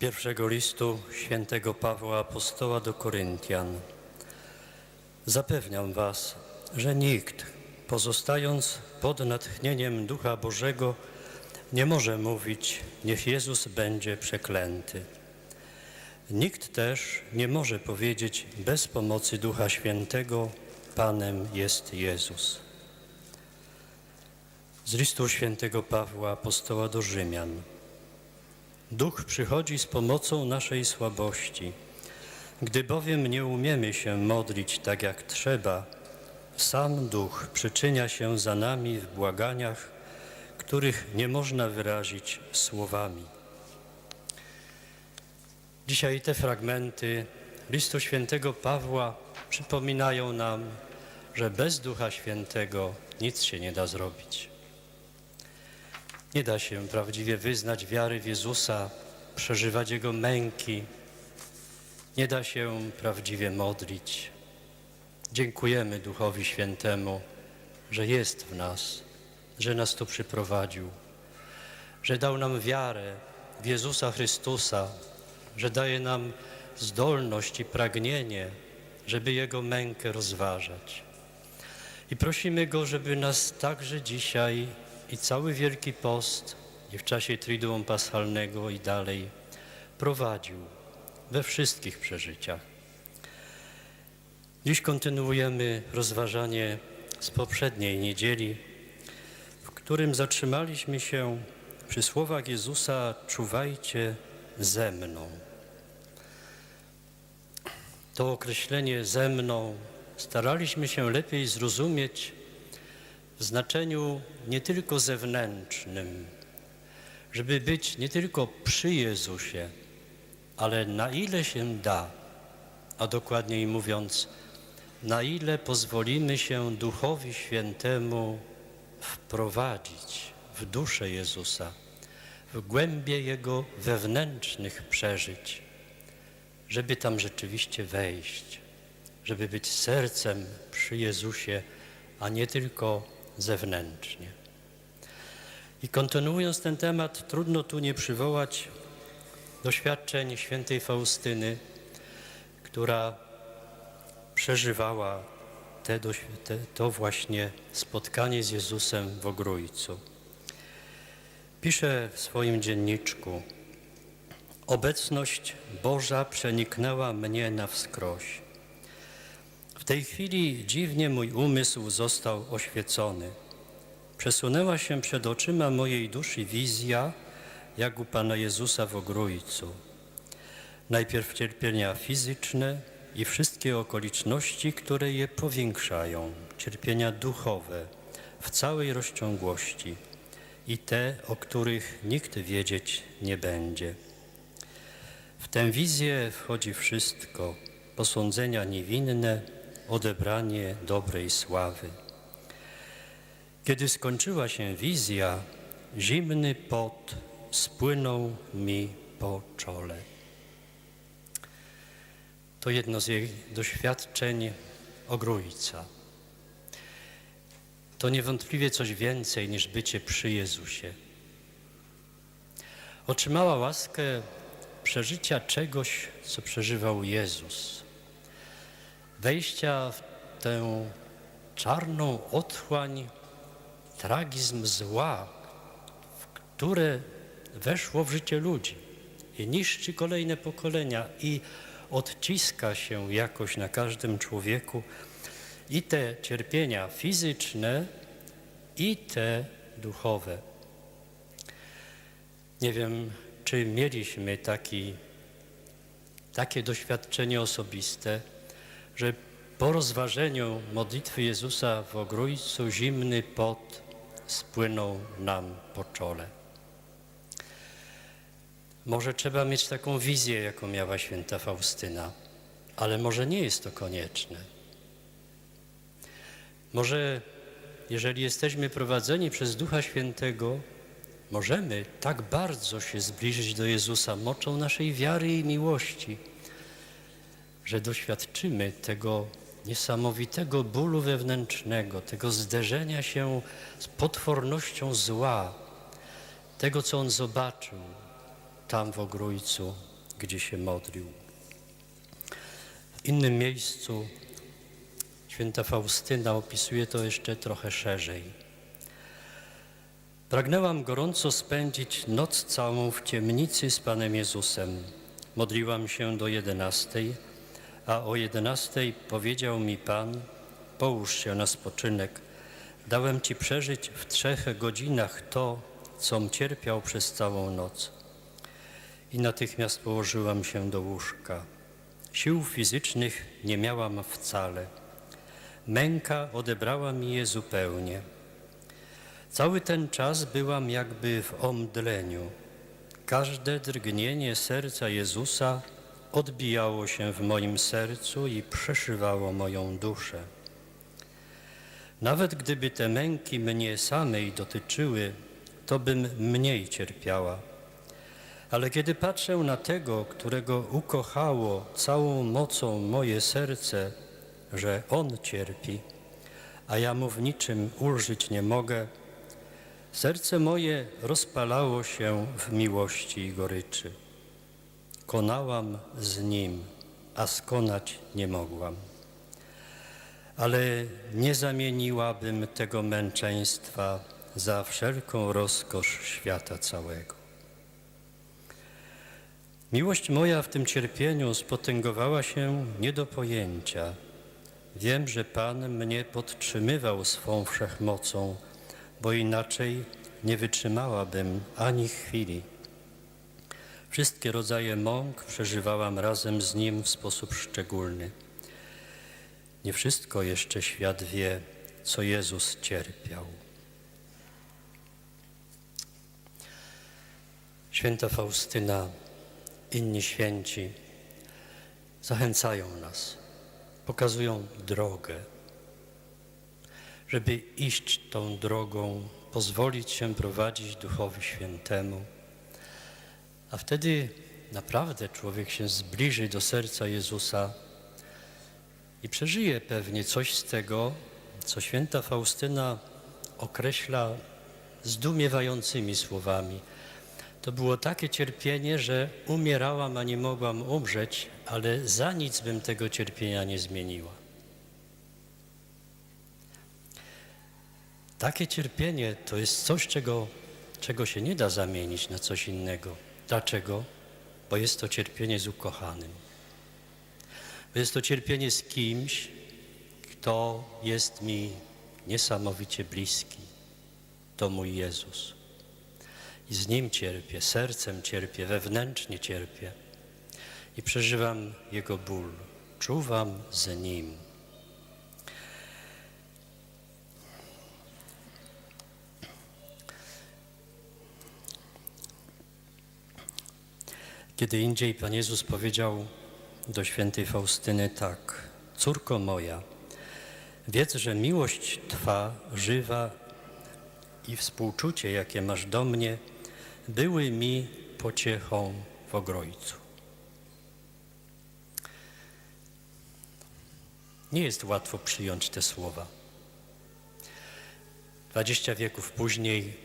Pierwszego listu świętego Pawła Apostoła do Koryntian. Zapewniam was, że nikt, pozostając pod natchnieniem Ducha Bożego, nie może mówić, niech Jezus będzie przeklęty. Nikt też nie może powiedzieć bez pomocy Ducha Świętego, Panem jest Jezus. Z listu świętego Pawła Apostoła do Rzymian. Duch przychodzi z pomocą naszej słabości. Gdy bowiem nie umiemy się modlić tak jak trzeba, sam Duch przyczynia się za nami w błaganiach, których nie można wyrazić słowami. Dzisiaj te fragmenty listu świętego Pawła przypominają nam, że bez Ducha Świętego nic się nie da zrobić. Nie da się prawdziwie wyznać wiary w Jezusa, przeżywać Jego męki. Nie da się prawdziwie modlić. Dziękujemy Duchowi Świętemu, że jest w nas, że nas tu przyprowadził, że dał nam wiarę w Jezusa Chrystusa, że daje nam zdolność i pragnienie, żeby Jego mękę rozważać. I prosimy Go, żeby nas także dzisiaj i cały Wielki Post i w czasie Triduum Paschalnego i dalej prowadził we wszystkich przeżyciach. Dziś kontynuujemy rozważanie z poprzedniej niedzieli, w którym zatrzymaliśmy się przy słowach Jezusa czuwajcie ze mną. To określenie ze mną staraliśmy się lepiej zrozumieć w znaczeniu nie tylko zewnętrznym, żeby być nie tylko przy Jezusie, ale na ile się da, a dokładniej mówiąc, na ile pozwolimy się Duchowi Świętemu wprowadzić w duszę Jezusa, w głębie Jego wewnętrznych przeżyć, żeby tam rzeczywiście wejść, żeby być sercem przy Jezusie, a nie tylko zewnętrznie. I kontynuując ten temat, trudno tu nie przywołać doświadczeń świętej Faustyny, która przeżywała te, te, to właśnie spotkanie z Jezusem w Ogrójcu. Pisze w swoim dzienniczku: Obecność Boża przeniknęła mnie na wskroś. Tej chwili dziwnie mój umysł został oświecony. Przesunęła się przed oczyma mojej duszy wizja, jak u Pana Jezusa w Ogrójcu. Najpierw cierpienia fizyczne i wszystkie okoliczności, które je powiększają, cierpienia duchowe w całej rozciągłości i te, o których nikt wiedzieć nie będzie. W tę wizję wchodzi wszystko, posądzenia niewinne, odebranie dobrej sławy. Kiedy skończyła się wizja, zimny pot spłynął mi po czole. To jedno z jej doświadczeń ogrójca. To niewątpliwie coś więcej niż bycie przy Jezusie. Otrzymała łaskę przeżycia czegoś, co przeżywał Jezus. Wejścia w tę czarną otchłań, tragizm zła, w które weszło w życie ludzi i niszczy kolejne pokolenia i odciska się jakoś na każdym człowieku i te cierpienia fizyczne, i te duchowe. Nie wiem, czy mieliśmy taki, takie doświadczenie osobiste, że po rozważeniu modlitwy Jezusa w Ogrójcu zimny pot spłynął nam po czole. Może trzeba mieć taką wizję, jaką miała święta Faustyna, ale może nie jest to konieczne. Może jeżeli jesteśmy prowadzeni przez Ducha Świętego, możemy tak bardzo się zbliżyć do Jezusa mocą naszej wiary i miłości, że doświadczymy tego niesamowitego bólu wewnętrznego, tego zderzenia się z potwornością zła, tego, co On zobaczył, tam w Ogrójcu, gdzie się modlił. W innym miejscu święta Faustyna opisuje to jeszcze trochę szerzej. Pragnęłam gorąco spędzić noc całą w ciemnicy z Panem Jezusem. Modliłam się do jedenastej, a o jedenastej powiedział mi Pan, połóż się na spoczynek. Dałem Ci przeżyć w trzech godzinach to, com cierpiał przez całą noc. I natychmiast położyłam się do łóżka. Sił fizycznych nie miałam wcale. Męka odebrała mi je zupełnie. Cały ten czas byłam jakby w omdleniu. Każde drgnienie serca Jezusa odbijało się w moim sercu i przeszywało moją duszę. Nawet gdyby te męki mnie samej dotyczyły, to bym mniej cierpiała. Ale kiedy patrzę na tego, którego ukochało całą mocą moje serce, że On cierpi, a ja mu w niczym ulżyć nie mogę, serce moje rozpalało się w miłości i goryczy. Konałam z Nim, a skonać nie mogłam. Ale nie zamieniłabym tego męczeństwa za wszelką rozkosz świata całego. Miłość moja w tym cierpieniu spotęgowała się nie do pojęcia. Wiem, że Pan mnie podtrzymywał swą wszechmocą, bo inaczej nie wytrzymałabym ani chwili. Wszystkie rodzaje mąk przeżywałam razem z Nim w sposób szczególny. Nie wszystko jeszcze świat wie, co Jezus cierpiał. Święta Faustyna, inni święci zachęcają nas, pokazują drogę, żeby iść tą drogą, pozwolić się prowadzić Duchowi Świętemu, a wtedy naprawdę człowiek się zbliży do serca Jezusa i przeżyje pewnie coś z tego, co święta Faustyna określa zdumiewającymi słowami. To było takie cierpienie, że umierałam, a nie mogłam umrzeć, ale za nic bym tego cierpienia nie zmieniła. Takie cierpienie to jest coś, czego, czego się nie da zamienić na coś innego. Dlaczego? Bo jest to cierpienie z ukochanym. Bo jest to cierpienie z kimś, kto jest mi niesamowicie bliski. To mój Jezus. I z Nim cierpię, sercem cierpię, wewnętrznie cierpię. I przeżywam Jego ból. Czuwam z Nim. Kiedy indziej Pan Jezus powiedział do świętej Faustyny tak: Córko moja, wiedz, że miłość Twa żywa i współczucie, jakie masz do mnie, były mi pociechą w Ogrojcu. Nie jest łatwo przyjąć te słowa. Dwadzieścia wieków później,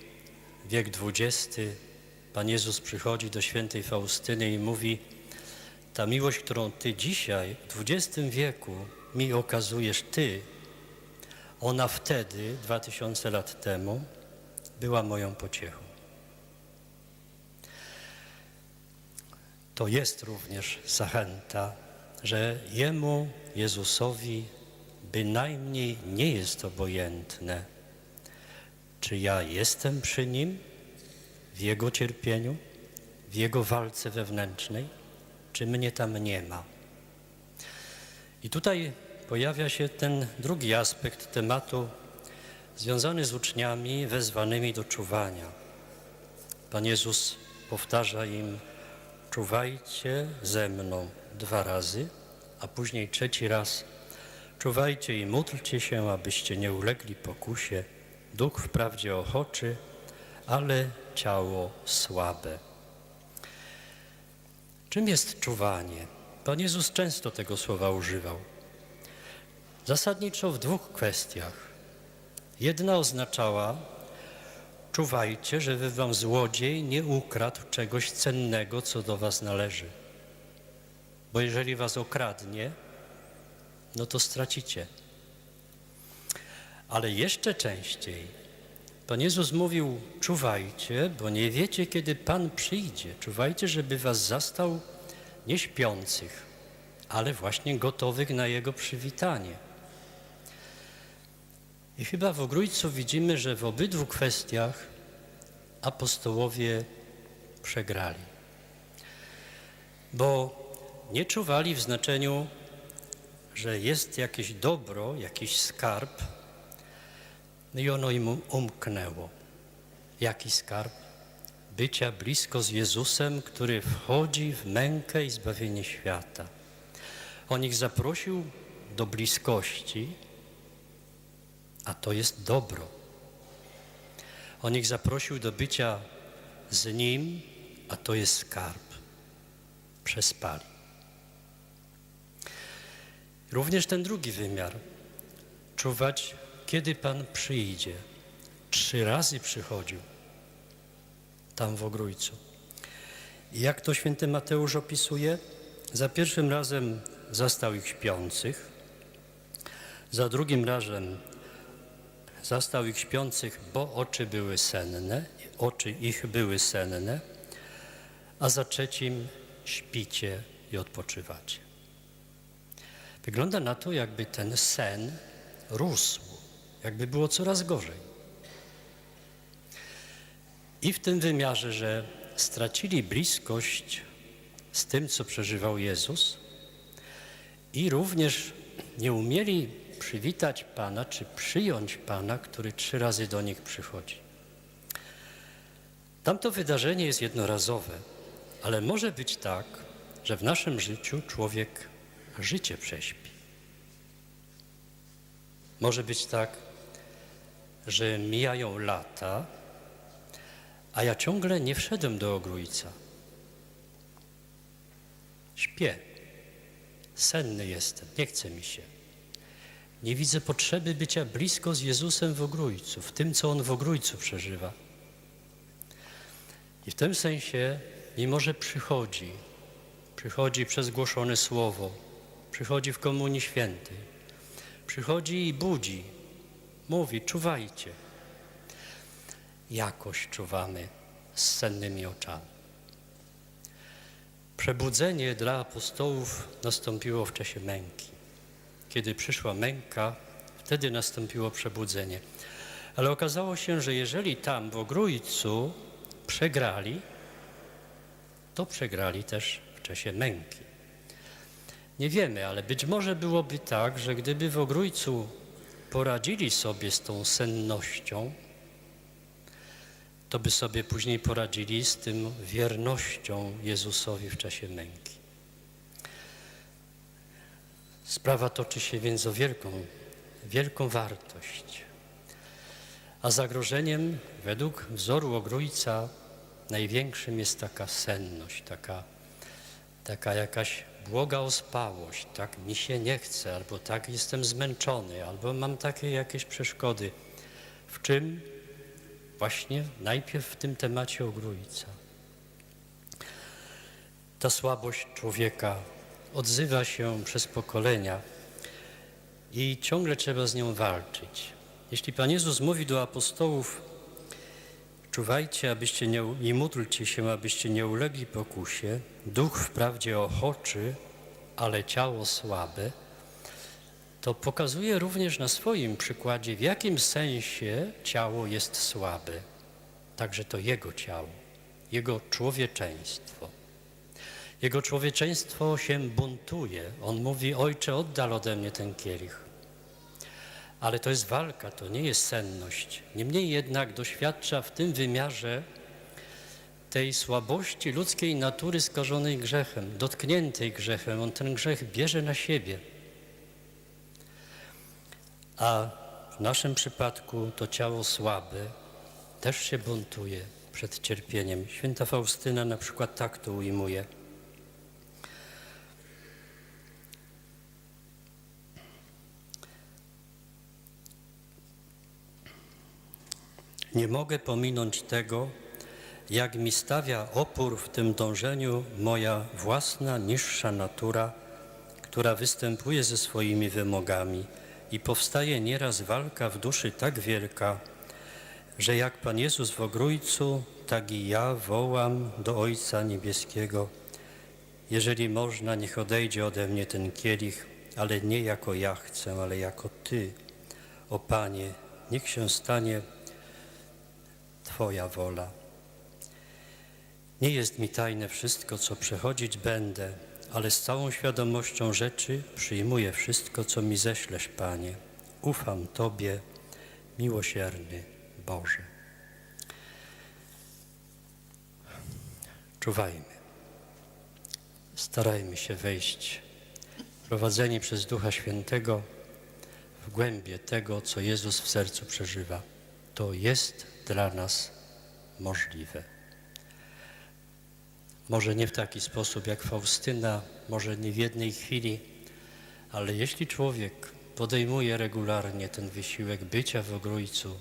wiek dwudziesty, Pan Jezus przychodzi do świętej Faustyny i mówi: Ta miłość, którą Ty dzisiaj, w XX wieku, mi okazujesz Ty, ona wtedy, dwa tysiące lat temu, była moją pociechą. To jest również zachęta, że Jemu, Jezusowi, bynajmniej nie jest obojętne, czy ja jestem przy Nim, w Jego cierpieniu, w Jego walce wewnętrznej, czy mnie tam nie ma. I tutaj pojawia się ten drugi aspekt tematu związany z uczniami wezwanymi do czuwania. Pan Jezus powtarza im, czuwajcie ze mną dwa razy, a później trzeci raz, czuwajcie i módlcie się, abyście nie ulegli pokusie. Duch wprawdzie ochoczy, ale ciało słabe. Czym jest czuwanie? Pan Jezus często tego słowa używał. Zasadniczo w dwóch kwestiach. Jedna oznaczała czuwajcie, żeby wam złodziej nie ukradł czegoś cennego, co do was należy. Bo jeżeli was okradnie, no to stracicie. Ale jeszcze częściej Pan Jezus mówił: Czuwajcie, bo nie wiecie, kiedy Pan przyjdzie. Czuwajcie, żeby was zastał nie śpiących, ale właśnie gotowych na Jego przywitanie. I chyba w Ogrójcu widzimy, że w obydwu kwestiach apostołowie przegrali. Bo nie czuwali w znaczeniu, że jest jakieś dobro, jakiś skarb, i ono im umknęło. Jaki skarb? Bycia blisko z Jezusem, który wchodzi w mękę i zbawienie świata. On ich zaprosił do bliskości, a to jest dobro. On ich zaprosił do bycia z Nim, a to jest skarb. Przespali. Również ten drugi wymiar. Czuwać, kiedy Pan przyjdzie. Trzy razy przychodził tam w Ogrójcu. I jak to święty Mateusz opisuje? Za pierwszym razem zastał ich śpiących, za drugim razem zastał ich śpiących, bo oczy były senne, oczy ich były senne, a za trzecim śpicie i odpoczywacie. Wygląda na to, jakby ten sen rósł, jakby było coraz gorzej. I w tym wymiarze, że stracili bliskość z tym, co przeżywał Jezus, i również nie umieli przywitać Pana, czy przyjąć Pana, który trzy razy do nich przychodzi. Tamto wydarzenie jest jednorazowe, ale może być tak, że w naszym życiu człowiek życie prześpi. Może być tak, że mijają lata, a ja ciągle nie wszedłem do ogrójca. Śpię, senny jestem, nie chce mi się. Nie widzę potrzeby bycia blisko z Jezusem w ogrójcu, w tym, co On w ogrójcu przeżywa. I w tym sensie, mimo że przychodzi, przychodzi przez głoszone słowo, przychodzi w Komunii Świętej, przychodzi i budzi, mówi, czuwajcie. Jakoś czuwamy z sennymi oczami. Przebudzenie dla apostołów nastąpiło w czasie męki. Kiedy przyszła męka, wtedy nastąpiło przebudzenie. Ale okazało się, że jeżeli tam w Ogrójcu przegrali, to przegrali też w czasie męki. Nie wiemy, ale być może byłoby tak, że gdyby w Ogrójcu poradzili sobie z tą sennością, to by sobie później poradzili z tym wiernością Jezusowi w czasie męki. Sprawa toczy się więc o wielką, wielką wartość. A zagrożeniem według wzoru ogrójca największym jest taka senność, taka, taka jakaś błoga ospałość, tak mi się nie chce, albo tak jestem zmęczony, albo mam takie jakieś przeszkody. W czym? Właśnie najpierw w tym temacie ogrójca. Ta słabość człowieka odzywa się przez pokolenia i ciągle trzeba z nią walczyć. Jeśli Pan Jezus mówi do apostołów, czuwajcie, abyście nie, i módlcie się, abyście nie ulegli pokusie, duch wprawdzie ochoczy, ale ciało słabe, to pokazuje również na swoim przykładzie, w jakim sensie ciało jest słabe. Także to Jego ciało, Jego człowieczeństwo. Jego człowieczeństwo się buntuje. On mówi, ojcze, oddal ode mnie ten kielich. Ale to jest walka, to nie jest senność. Niemniej jednak doświadcza w tym wymiarze tej słabości ludzkiej natury skażonej grzechem, dotkniętej grzechem. On ten grzech bierze na siebie. A w naszym przypadku to ciało słabe też się buntuje przed cierpieniem. Święta Faustyna na przykład tak to ujmuje. Nie mogę pominąć tego, jak mi stawia opór w tym dążeniu moja własna, niższa natura, która występuje ze swoimi wymogami i powstaje nieraz walka w duszy tak wielka, że jak Pan Jezus w ogrójcu, tak i ja wołam do Ojca Niebieskiego, jeżeli można, niech odejdzie ode mnie ten kielich, ale nie jako ja chcę, ale jako Ty. O Panie, niech się stanie Twoja wola. Nie jest mi tajne wszystko, co przechodzić będę, ale z całą świadomością rzeczy przyjmuję wszystko, co mi ześlesz, Panie. Ufam Tobie, miłosierny Boże. Czuwajmy. Starajmy się wejść, prowadzeni przez Ducha Świętego, w głębie tego, co Jezus w sercu przeżywa. To jest dla nas możliwe. Może nie w taki sposób jak Faustyna, może nie w jednej chwili, ale jeśli człowiek podejmuje regularnie ten wysiłek bycia w ogrójcu,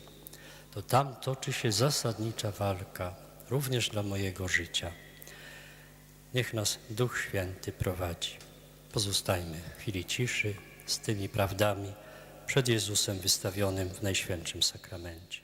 to tam toczy się zasadnicza walka, również dla mojego życia. Niech nas Duch Święty prowadzi. Pozostajmy w chwili ciszy z tymi prawdami przed Jezusem wystawionym w Najświętszym Sakramencie.